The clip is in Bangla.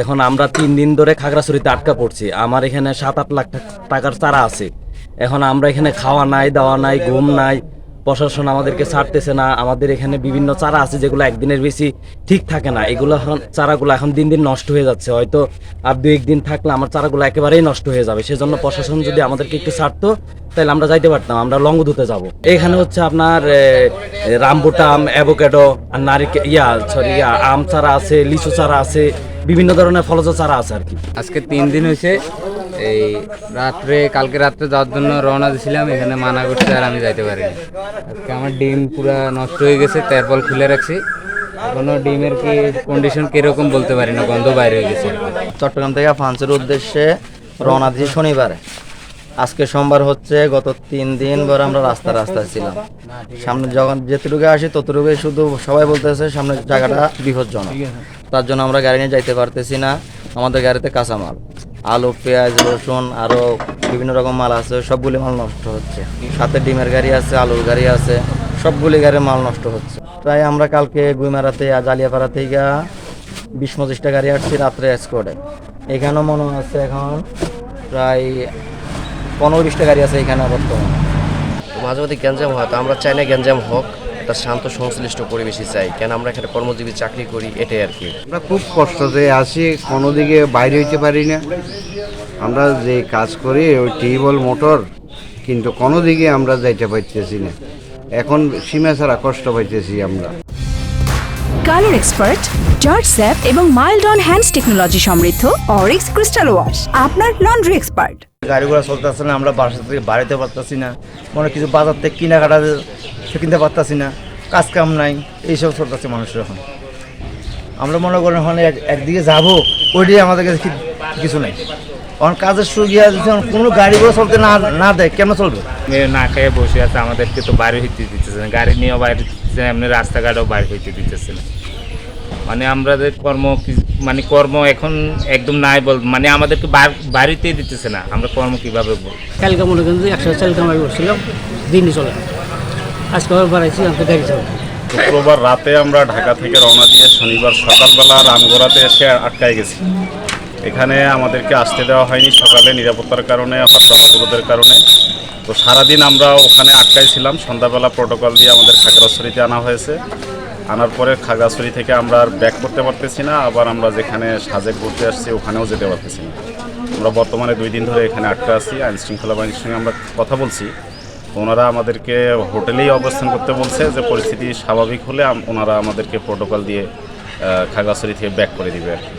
এখন আমরা তিন দিন ধরে খাগড়াছড়িতে আটকা পড়ছি। আমার এখানে সাত আট লাখ টাকার চারা আছে। এখন আমরা এখানে খাওয়া নাই, দাওয়া নাই, ঘুম নাই। প্রশাসন আমাদেরকে ছাড়তেছে না। আমাদের এখানে বিভিন্ন চারা আছে যেগুলো একদিনের বেশি ঠিক থাকে না। এগুলো এখন চারাগুলো এখন দিন দিন নষ্ট হয়ে যাচ্ছে। হয়তো আর দু একদিন থাকলে আমার চারাগুলো একেবারেই নষ্ট হয়ে যাবে। সেজন্য প্রশাসন যদি আমাদেরকে একটু ছাড়তো, তাহলে আমরা যাইতে পারতাম। আমরা লঙ্গদুতে যাব। এখানে হচ্ছে আপনার রামবুটাম অ্যাভোকেডো, আর নারিকে ইয়া, সরি আম চারা আছে, লিচু চারা আছে। বিভিন্ন ধরনের ফলজ চারা আছে আর কি। আজকে তিন দিন হয়েছে এই রাত্রে কালকে রাত্রে যাওয়ার জন্য রওনা দিয়েছিলাম এখানে মানা করছে আর আমি যাইতে পারি আজকে আমার ডিম পুরা নষ্ট হয়ে গেছে তেরপল খুলে রাখছি। এখনও ডিমের কি কন্ডিশন কীরকম বলতে পারি না গন্ধ বাইরে হয়ে গেছে। চট্টগ্রাম থেকে ফ্রান্সের উদ্দেশ্যে রওনা দিয়েছি শনিবারে। আজকে সোমবার হচ্ছে গত তিন দিন ভরে আমরা রাস্তা রাস্তায় ছিলাম। সামনে যখন যেতটুকু আসি ততটুকু শুধু সবাই বলতেছে সামনে জায়গাটা বিপজ্জনক। তার জন্য আমরা গাড়ি নিয়ে যাইতে পারতেছি না। আমাদের গাড়িতে কাঁচামাল, আলু, পেঁয়াজ, রসুন আরও বিভিন্ন রকম মাল আছে, সবগুলি মাল নষ্ট হচ্ছে। সাথে ডিমের গাড়ি আছে, আলুর গাড়ি আছে, সবগুলি গাড়ির মাল নষ্ট হচ্ছে। প্রায় আমরা কালকে গুইমারাতে জালিয়াপাড়া থেকে বিশ পঁচিশটা গাড়ি আসছি রাত্রে স্কোয়াডে এখানেও মনে আছে এখন প্রায় পনেরো বিশটা গাড়ি আছে এখানে বর্তমানে। মাঝে মধ্যে গ্যাঞ্জাম হয় তো আমরা চাই না গ্যাঞ্জাম হোক একটা শান্ত সংশ্লিষ্ট পরিবেশই চাই। কেন আমরা এখানে কর্মজীবী চাকরি করি এটাই আর কি। আমরা খুব কষ্টতে আছি কোনো দিকে বাইরে হইতে পারি না। আমরা যে কাজ করি ওই টিউবওয়েল মোটর কিন্তু কোনো দিকে আমরা যাইতে পারতেছি না। এখন সীমা ছাড়া কষ্ট পাইতেছি আমরা। কালার এক্সপার্ট জর্জ স্যাপ এবং মাইল্ড অন হ্যান্ডস টেকনোলজি সমৃদ্ধ অরিক্স ক্রিস্টাল ওয়াশ আপনার লন্ড্রি এক্সপার্ট। গাড়িগুলো চলতেছে না, আমরা বাসা থেকে বাড়িতে পারতেছি না। মনে কিছু বাজার থেকে কেনাকাটা কিনতে পারতেছি না, কাজ কাম নাই, এইসব চলতেছে মানুষের এখন। আমরা মনে করেন ওখানে এক- একদিকে যাব, ওইটাই আমাদের কাছে কিছু নেই। কারণ কাজের সুবিধা যখন কোনো গাড়িগুলো চলতে না না দেয়, কেন চলবে? না খেয়ে বসে আছে, আমাদেরকে তো বাইরে হইতে দিতেছে না, গাড়ি নিয়েও বাইরে দিতেছে এমনি রাস্তাঘাটও বাইরে হইতে দিতেছে না। মানে আমাদের কর্ম মানে কর্ম এখন একদম নাই বল মানে আমাদেরকে বাড়িতেই দিতেছে না। আমরা কর্ম কীভাবে বল কালকে মনে করেন যে একশো চাল কামাই করছিলাম দিনই চলে। আজকে আবার বাড়াইছি আমাকে গাড়ি চলে। শুক্রবার রাতে আমরা ঢাকা থেকে রওনা দিয়ে শনিবার সকালবেলা রামগড়াতে এসে আটকায় গেছি। এখানে আমাদেরকে আসতে দেওয়া হয়নি সকালে নিরাপত্তার কারণে হরতাল অবরোধের কারণে। তো সারাদিন আমরা ওখানে আটকাই ছিলাম। সন্ধ্যাবেলা প্রোটোকল দিয়ে আমাদের খাগড়াছড়িতে আনা হয়েছে। আনার পরে খাগড়াছড়ি থেকে আমরা আর ব্যাক করতে পারতেছি না, আবার আমরা যেখানে সাজে ঘুরতে আসছি ওখানেও যেতে পারতেছি না। আমরা বর্তমানে দুই দিন ধরে এখানে আটকা আছি আইন শৃঙ্খলা বাহিনীর সঙ্গে আমরা কথা বলছি। ওনারা আমাদেরকে হোটেলেই অবস্থান করতে বলছে যে, পরিস্থিতি স্বাভাবিক হলে ওনারা আমাদেরকে প্রোটোকল দিয়ে খাগড়াছড়ি থেকে ব্যাক করে দিবে আর কি।